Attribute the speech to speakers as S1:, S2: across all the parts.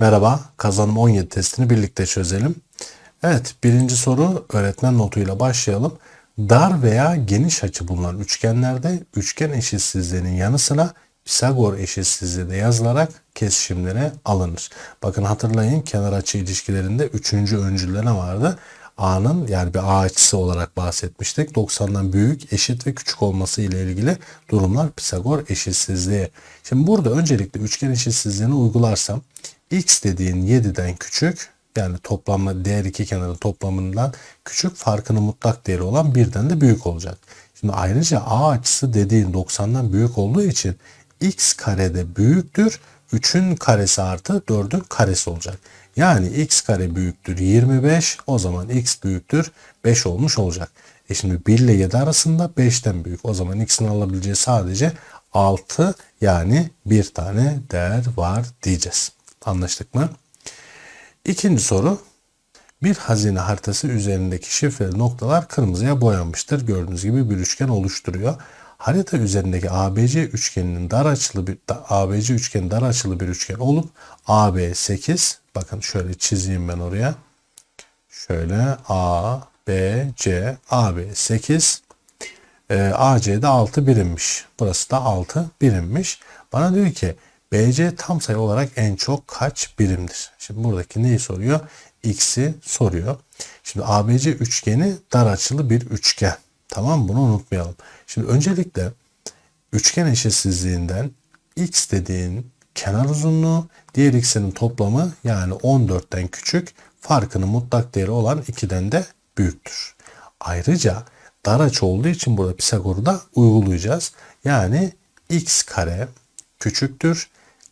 S1: Merhaba, kazanım 17 testini birlikte çözelim. Evet, birinci soru öğretmen notuyla başlayalım. Dar veya geniş açı bulunan üçgenlerde üçgen eşitsizliğinin yanı sıra Pisagor eşitsizliği de yazılarak kesişimlere alınır. Bakın hatırlayın kenar açı ilişkilerinde üçüncü öncülle ne vardı? A'nın yani bir A açısı olarak bahsetmiştik. 90'dan büyük, eşit ve küçük olması ile ilgili durumlar Pisagor eşitsizliği. Şimdi burada öncelikle üçgen eşitsizliğini uygularsam x dediğin 7'den küçük yani toplamla diğer iki kenarın toplamından küçük farkının mutlak değeri olan birden de büyük olacak. Şimdi ayrıca a açısı dediğin 90'dan büyük olduğu için x karede büyüktür. 3'ün karesi artı 4'ün karesi olacak. Yani x kare büyüktür 25 o zaman x büyüktür 5 olmuş olacak. E şimdi 1 ile 7 arasında 5'ten büyük. O zaman x'in alabileceği sadece 6 yani bir tane değer var diyeceğiz. Anlaştık mı? İkinci soru. Bir hazine haritası üzerindeki şifreli noktalar kırmızıya boyanmıştır. Gördüğünüz gibi bir üçgen oluşturuyor. Harita üzerindeki ABC üçgeninin dar açılı bir ABC üçgeni dar açılı bir üçgen olup AB 8 bakın şöyle çizeyim ben oraya. Şöyle A B C AB 8 e, AC'de 6 birimmiş. Burası da 6 birimmiş. Bana diyor ki BC tam sayı olarak en çok kaç birimdir? Şimdi buradaki neyi soruyor? X'i soruyor. Şimdi ABC üçgeni dar açılı bir üçgen. Tamam? Bunu unutmayalım. Şimdi öncelikle üçgen eşitsizliğinden X dediğin kenar uzunluğu diğer x'inin toplamı yani 14'ten küçük farkının mutlak değeri olan 2'den de büyüktür. Ayrıca dar açı olduğu için burada Pisagor'u da uygulayacağız. Yani x kare küçüktür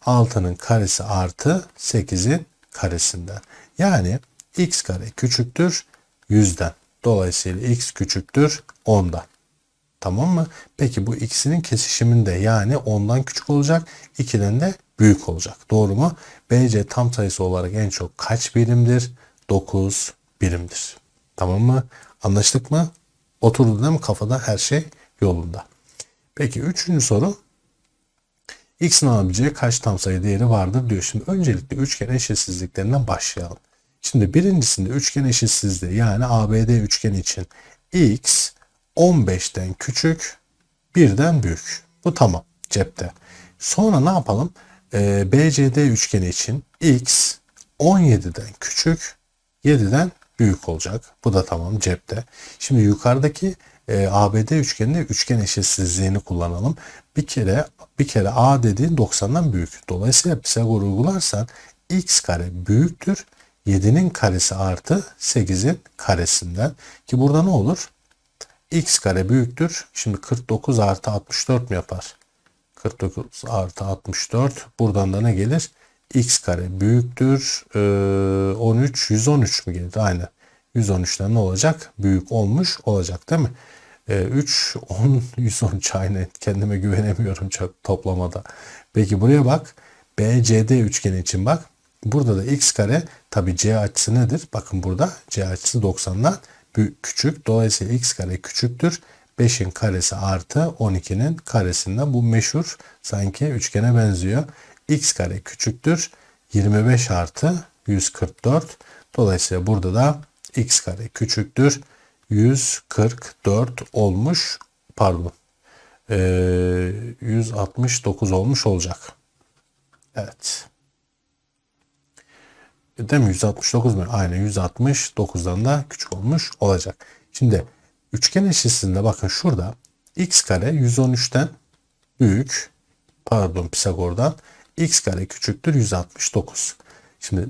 S1: 6'nın karesi artı 8'in karesinden. Yani x kare küçüktür 100'den. Dolayısıyla x küçüktür 10'dan. Tamam mı? Peki bu ikisinin kesişiminde yani 10'dan küçük olacak, 2'den de büyük olacak. Doğru mu? BC tam sayısı olarak en çok kaç birimdir? 9 birimdir. Tamam mı? Anlaştık mı? Oturdu değil mi kafada her şey yolunda. Peki üçüncü soru x'in alabileceği kaç tam sayı değeri vardır diyor. Şimdi öncelikle üçgen eşitsizliklerinden başlayalım. Şimdi birincisinde üçgen eşitsizliği yani ABD üçgeni için x 15'ten küçük birden büyük. Bu tamam cepte. Sonra ne yapalım? Ee, BCD üçgeni için x 17'den küçük 7'den büyük olacak. Bu da tamam cepte. Şimdi yukarıdaki e, ABD üçgeninde üçgen eşitsizliğini kullanalım. Bir kere bir kere A dediğin 90'dan büyük. Dolayısıyla Pisagor uygularsan x kare büyüktür 7'nin karesi artı 8'in karesinden. Ki burada ne olur? x kare büyüktür. Şimdi 49 artı 64 mi yapar? 49 artı 64. Buradan da ne gelir? x kare büyüktür. Ee, 13 113 mü gelir? Aynen. 113'ten ne olacak? Büyük olmuş olacak değil mi? Ee, 3, 10, 113 aynen. Kendime güvenemiyorum toplamada. Peki buraya bak. BCD üçgeni için bak. Burada da x kare tabi c açısı nedir? Bakın burada c açısı 90'dan büyük, küçük. Dolayısıyla x kare küçüktür. 5'in karesi artı 12'nin karesinden bu meşhur sanki üçgene benziyor. x kare küçüktür. 25 artı 144. Dolayısıyla burada da x kare küçüktür. 144 olmuş pardon. Ee, 169 olmuş olacak. Evet. Değil mi? 169 mu? Aynen 169'dan da küçük olmuş olacak. Şimdi üçgen eşitsizliğinde bakın şurada x kare 113'ten büyük pardon Pisagor'dan x kare küçüktür 169. Şimdi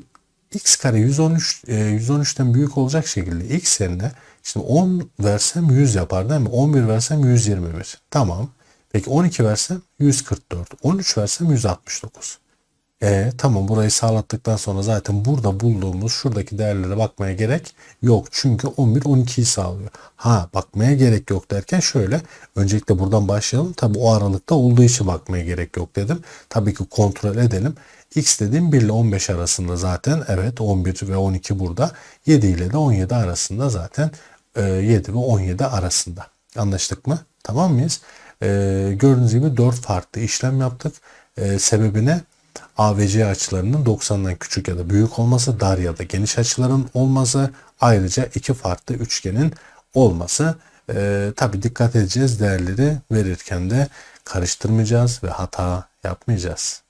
S1: x kare 113 113'ten büyük olacak şekilde x yerine şimdi 10 versem 100 yapar değil mi? 11 versem 121. Tamam. Peki 12 versem 144. 13 versem 169. E, tamam burayı sağlattıktan sonra zaten burada bulduğumuz şuradaki değerlere bakmaya gerek yok. Çünkü 11 12'yi sağlıyor. Ha bakmaya gerek yok derken şöyle öncelikle buradan başlayalım. Tabi o aralıkta olduğu için bakmaya gerek yok dedim. Tabii ki kontrol edelim. X dediğim 1 ile 15 arasında zaten evet 11 ve 12 burada. 7 ile de 17 arasında zaten 7 e, ve 17 arasında. Anlaştık mı? Tamam mıyız? Ee, gördüğünüz gibi 4 farklı işlem yaptık. Ee, sebebine ABC açılarının 90'dan küçük ya da büyük olması, dar ya da geniş açıların olması, ayrıca iki farklı üçgenin olması. Ee, Tabi dikkat edeceğiz değerleri verirken de karıştırmayacağız ve hata yapmayacağız.